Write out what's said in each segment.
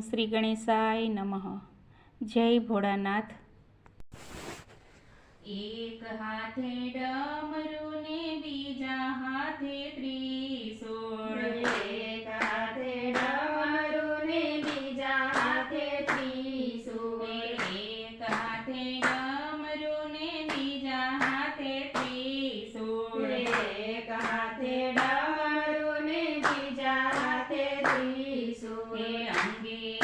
શ્રી ગણેશાય નમઃ. જય ભોળાનાથ. એક હાથે ડમરુને બીજા હાથે ત્રી ಹಾಗೆ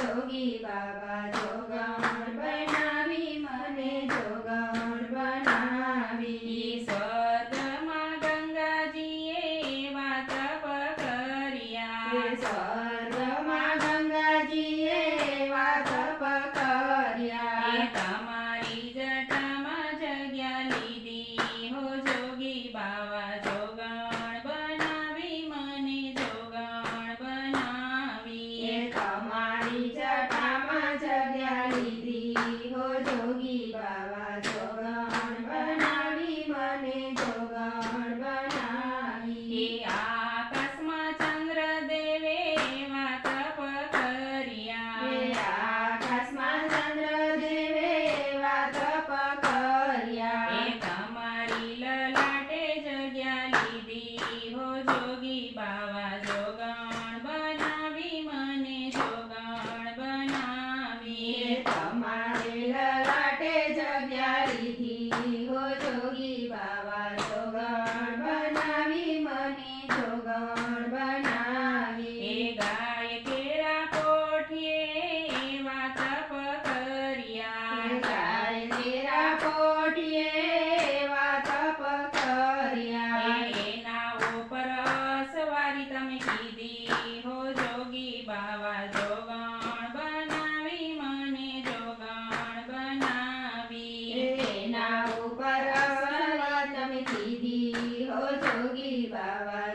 જોગી બાબા જોગણ બનાવી મને જોગણ બનાવી. સદમાં ગંગાજીએ વાત પકરિયા Anita. કોટીએ ઉપર તમે કીધી હો જોગી બાવા જોગણ બનાવી મને જોગણ બનાવી. એના ઉપર તમે કીધી હો જોગી બાવા